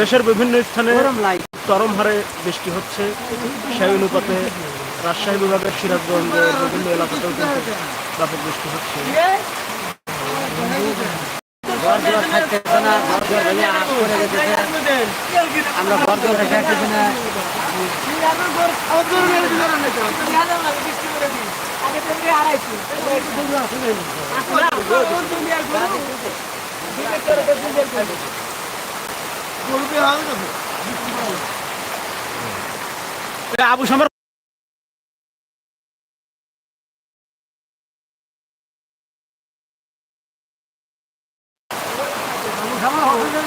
দেশের বিভিন্ন স্থানে চরম হারে বৃষ্টি হচ্ছে। সেই অনুপাতে রাজশাহী বিভাগের সিরাজগঞ্জের বিভিন্ন এলাকাতেও কিন্তু ব্যাপক বৃষ্টি হচ্ছে। আমরা বর্ধমান থাকতেছি না। আবু সামার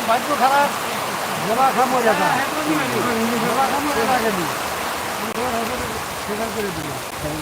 ভাগ্য খারাপ। জবা খামো যাতা জবা খামো যাতা যাবি সেখান করে দিবি সেখান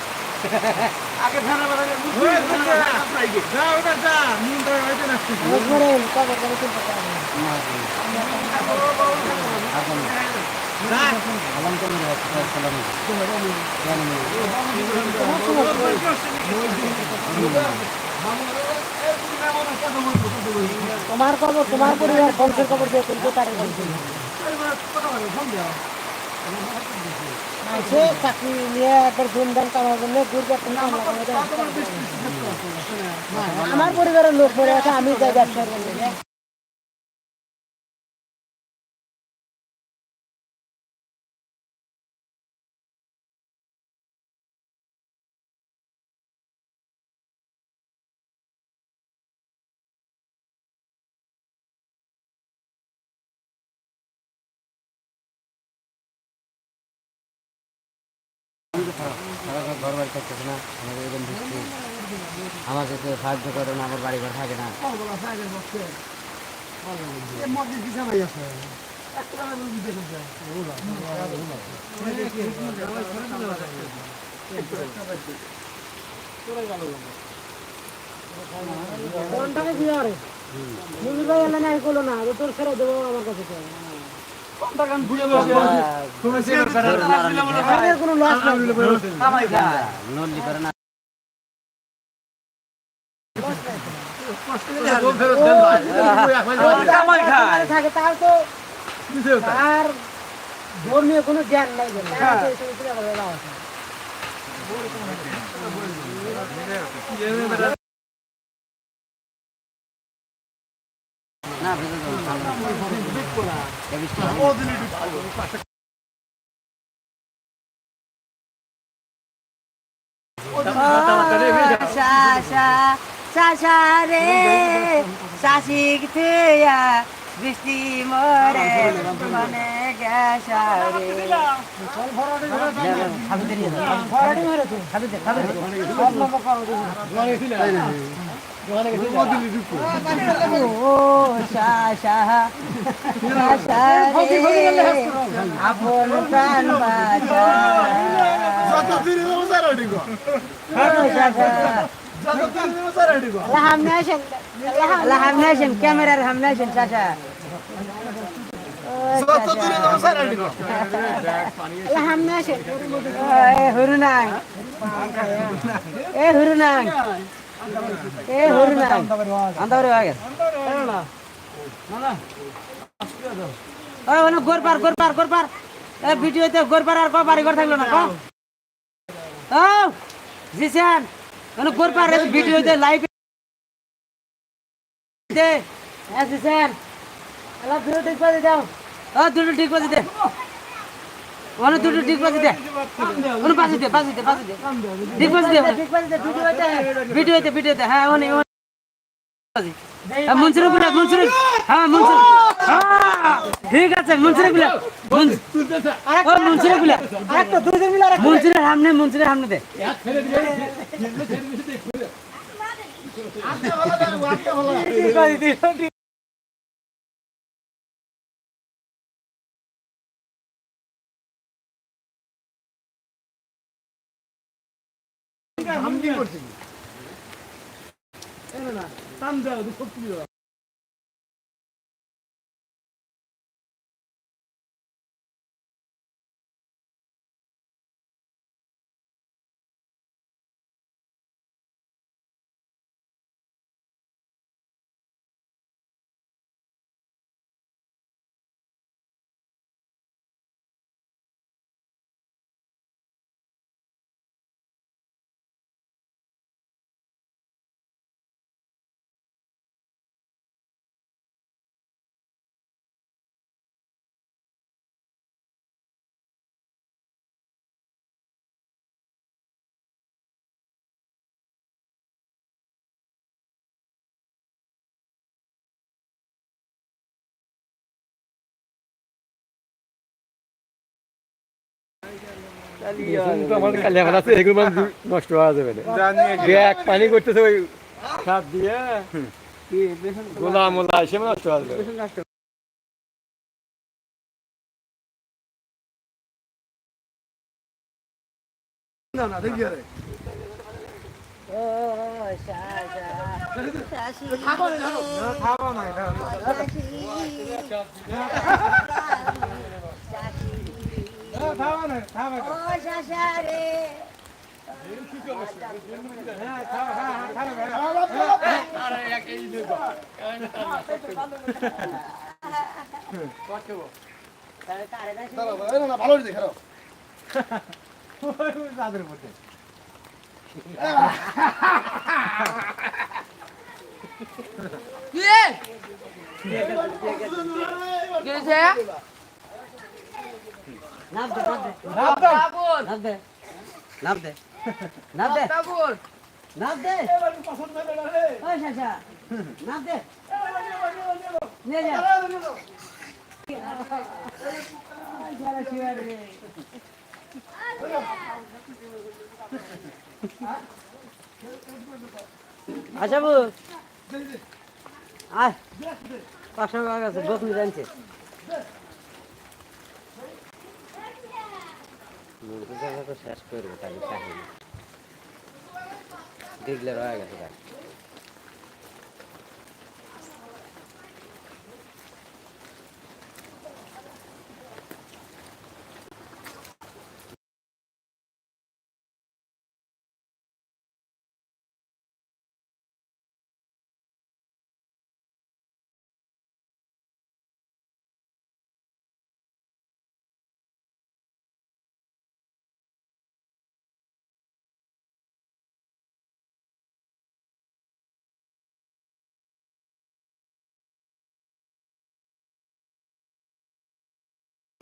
স্যার এ সাকিয়ালা শোনো চরিত্র গান আমাকে নিয়ে যাবে তোমার খবর, তোমার পরিবার বংশের খবর দিয়ে তুলবো তার সে চাকরি নিয়ে একবার ধুমধাম কামার জন্য আমার পরিবারের লোক পড়ে আছে আমি যাই ব্যবসার জন্য। ঘর বাড়ি না আমাদের এরকম কেউ সাহায্য করে না আমার বাড়ি ঘর থাকে না কোনটাকে কি আরে? ভাই এলে নাই করল না তোর ছেড়ে দেবো আমার কাছে। কোনো লস আর ধর্মীয় কোনো জ্ঞান নাই। না শাসা শাসা রে শাসিক থিয়া বৃষ্টি মরে মনে গেসা রে খাবি দে খাবি দে আপন প্রাণ বাঁচা ক্যামেরার হামনাইছেন চাচা এ হুরুনাং এ হুরুনাং এ হুরুনাং আন্দারে আগে ওই ওনে গোরপার গোরপার গোরপার এ ভিডিওতে গোরপার আর কো বাড়ি থাকল না কো ও জিসান ওনে গোরপার এ ভিডিওতে লাইভ দে এ জিসান এলা ভিডিও ঠিক করে দাও ও দুটো ঠিক করে দে ওনে দুটো ঠিক করে দে। ওনে পাশে দে পাশে দে পাশে দে। ঠিক করে দে করে দে ভিডিওতে ভিডিওতে ভিডিওতে হ্যাঁ ওনে মনসুরগুলা মনসুর হ্যাঁ মনসুর ঠিক আছে মনসুরগুলা ও মনসুরগুলা মনসুরের সামনে মনসুরের সামনে দে। আমার নষ্ট হওয়া যাবে না। পানি করতেছে ওই সাপ দিয়ে গোলা মোলা এসে নষ্ট হওয়া যাবে ও সাজা শাশি ও শাশা রে নাম দে নাম দে নাম দে নাম দে নাম দে দে নিয়ে যা আচ্ছা বু আয় পাঁচশো টাকা আছে জানছে মুরগি তো শেষ করব তাহলে কাহিনী দেখলে রয়ে গেছে।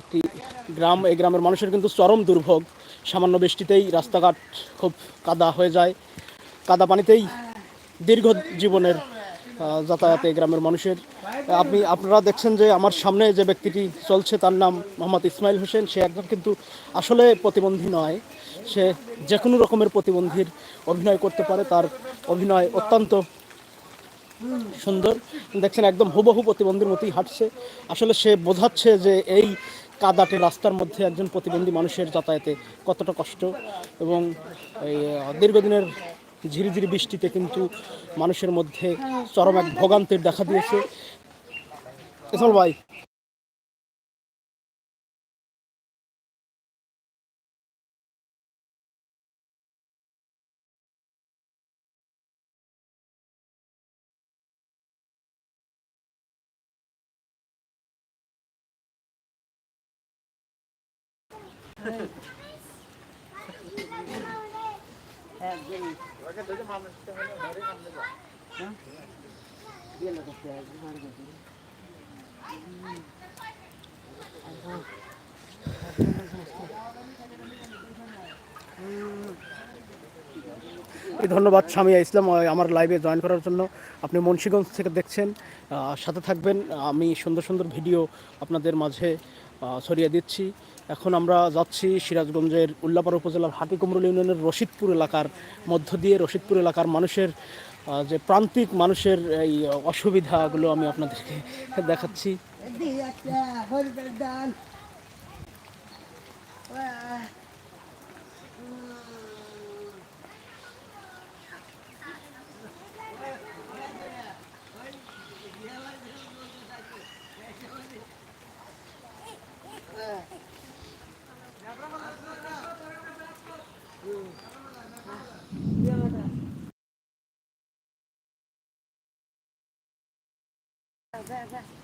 একটি গ্রাম, এই গ্রামের মানুষের কিন্তু চরম দুর্ভোগ। সামান্য বৃষ্টিতেই রাস্তাঘাট খুব কাদা হয়ে যায়। কাদা পানিতেই দীর্ঘ জীবনের যাতায়াতে গ্রামের মানুষের। আপনি, আপনারা দেখছেন যে আমার সামনে যে ব্যক্তিটি চলছে তার নাম মোহাম্মদ ইসমাইল হোসেন। সে একজন কিন্তু আসলে প্রতিবন্ধী নয়। সে যে কোনো রকমের প্রতিবন্ধীর অভিনয় করতে পারে। তার অভিনয় অত্যন্ত সুন্দর। দেখছেন, একদম হুবহু প্রতিবন্ধীর মতোই হাঁটছে। আসলে সে বোঝাচ্ছে যে এই কাদাটে রাস্তার মধ্যে একজন প্রতিবন্ধী মানুষের যাতায়াতে কতটা কষ্ট এবং এই দীর্ঘদিনের ঝিরিঝিরি বৃষ্টিতে কিন্তু মানুষের মধ্যে চরম এক ভোগান্তির দেখা দিয়েছে। ইসমাল ভাই ধন্যবাদ স্বামী ইসলাম আমার লাইভে জয়েন করার জন্য। আপনি মুন্সীগঞ্জ থেকে দেখছেন সাথে থাকবেন। আমি সুন্দর সুন্দর ভিডিও আপনাদের মাঝে ছড়িয়ে দিচ্ছি। এখন আমরা যাচ্ছি সিরাজগঞ্জের উল্লাপাড়া উপজেলার হাতিকুমরুল ইউনিয়নের রশিদপুর এলাকার মধ্য দিয়ে। রশিদপুর এলাকার মানুষের যে প্রান্তিক মানুষের এই অসুবিধাগুলো আমি আপনাদেরকে দেখাচ্ছি। 在在。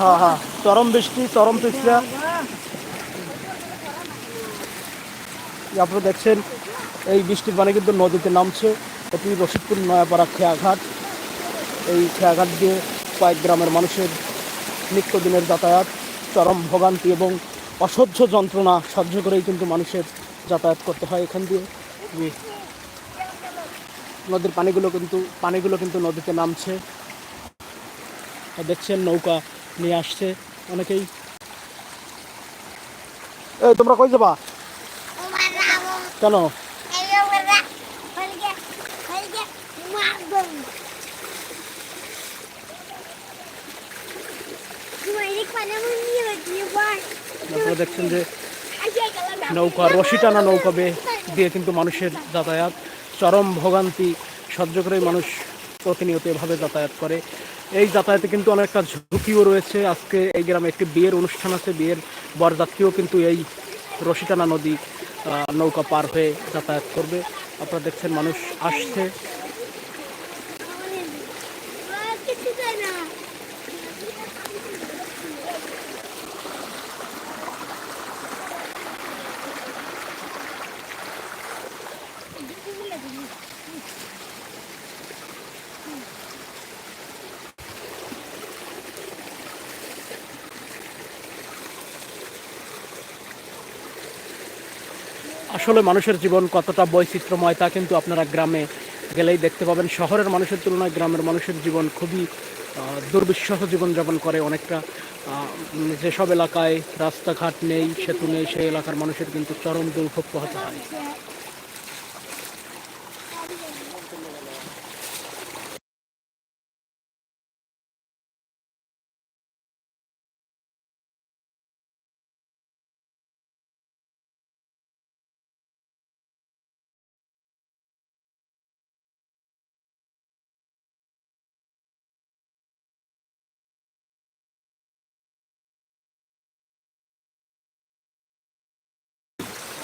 হ্যাঁ হ্যাঁ। চরম বৃষ্টি, চরম পিছলা আপনারা দেখছেন, এই বৃষ্টির পানি কিন্তু নদীতে নামছে। এটি রশিদপুর নয়াপাড়া খেয়াঘাট। এই খেয়াঘাট দিয়ে কয়েক গ্রামের মানুষের নিত্যদিনের যাতায়াত, চরম ভোগান্তি এবং অসহ্য যন্ত্রণা সহ্য করেই কিন্তু মানুষের যাতায়াত করতে হয় এখান দিয়ে। নদীর পানিগুলো কিন্তু পানিগুলো কিন্তু নদীতে নামছে। দেখছেন নৌকা নিয়ে আসছে অনেকেই। এই তোমরা কই যাবা? কেন? আপনারা দেখছেন যে নৌকা রশি টানা নৌকা বে- দিয়ে কিন্তু মানুষের যাতায়াত। চরম ভোগান্তি সহ্য করে মানুষ প্রতিনিয়ত এভাবে যাতায়াত করে। এই যাতায়াতে কিন্তু অনেকটা ঝুঁকিও রয়েছে। আজকে এই গ্রামে একটি বিয়ের অনুষ্ঠান আছে, বিয়ের বরযাত্রীও কিন্তু এই রশিটানা নদী নৌকা পার হয়ে যাতায়াত করবে। আপনারা দেখছেন মানুষ আসছে। আসলে মানুষের জীবন কতটা বৈচিত্র্যময় তা কিন্তু আপনারা গ্রামে গেলেই দেখতে পাবেন। শহরের মানুষের তুলনায় গ্রামের মানুষের জীবন খুবই দুর্বিষহ জীবনযাপন করে অনেকটা। যেসব এলাকায় রাস্তাঘাট নেই, সেতু নেই, সেই এলাকার মানুষের কিন্তু চরম দুর্ভোগ পোহাতে হয়।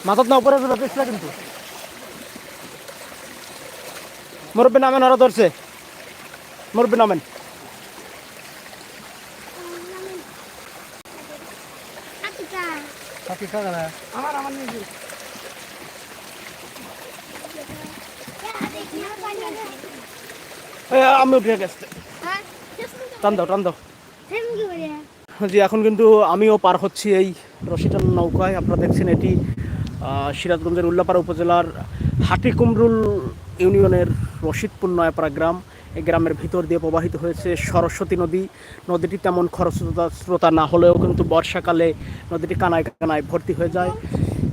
মাথার না উপরে পিছলা কিন্তু। মুরব্বী নামেন ওরা ধরছে। মুরব্বী নামেন। আমার আমার নিজে এ, আমি উঠে গেছে। টান দাও টান দাও। জি এখন কিন্তু আমিও পার হচ্ছি এই রশিটান নৌকায়। আপনারা দেখছেন এটি সিরাজগঞ্জের উল্লাপাড়া উপজেলার হাটিকুমরুল ইউনিয়নের রশিদপুর নয়াপাড়া গ্রাম। এই গ্রামের ভিতর দিয়ে প্রবাহিত হয়েছে সরস্বতী নদী। নদীটি তেমন খরস্রোতা স্রোতা না হলেও কিন্তু বর্ষাকালে নদীটি কানায় কানায় ভর্তি হয়ে যায়।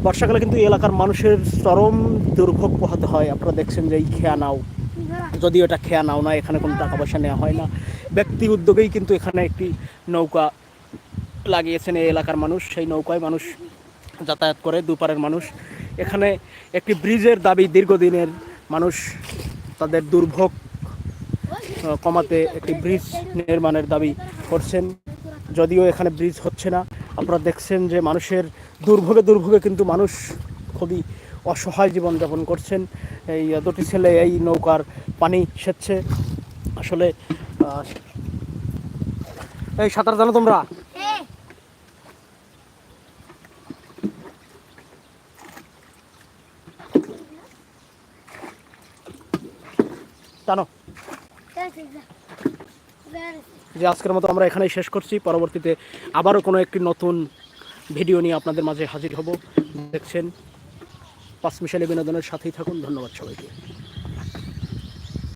বর্ষাকালে কিন্তু এলাকার মানুষের চরম দুর্ভোগ পোহাতে হয়। আপনারা দেখছেন যে এই খেয়া নাও। যদিও এটা খেয়া নাও না, এখানে কোনো টাকা পয়সা নেওয়া হয় না। ব্যক্তি উদ্যোগেই কিন্তু এখানে একটি নৌকা লাগিয়েছেন এই এলাকার মানুষ। সেই নৌকায় মানুষ যাতায়াত করে দুপারের মানুষ। এখানে একটি ব্রিজের দাবি দীর্ঘদিনের মানুষ তাদের দুর্ভোগ কমাতে একটি ব্রিজ নির্মাণের দাবি করছেন। যদিও এখানে ব্রিজ হচ্ছে না, আপনারা দেখছেন যে মানুষের দুর্ভোগে দুর্ভোগে কিন্তু মানুষ খুবই অসহায় জীবনযাপন করছেন। এই দুটি ছেলে এই নৌকার পানি সেচ্ছে আসলে এই সাঁতার জানো তোমরা? জানো যে আজকের মতো আমরা এখানেই শেষ করছি। পরবর্তীতে আবারও কোনো একটি নতুন ভিডিও নিয়ে আপনাদের মাঝে হাজির হব। দেখছেন পাঁচমিশালি বিনোদনের সাথেই থাকুন। ধন্যবাদ সবাইকে।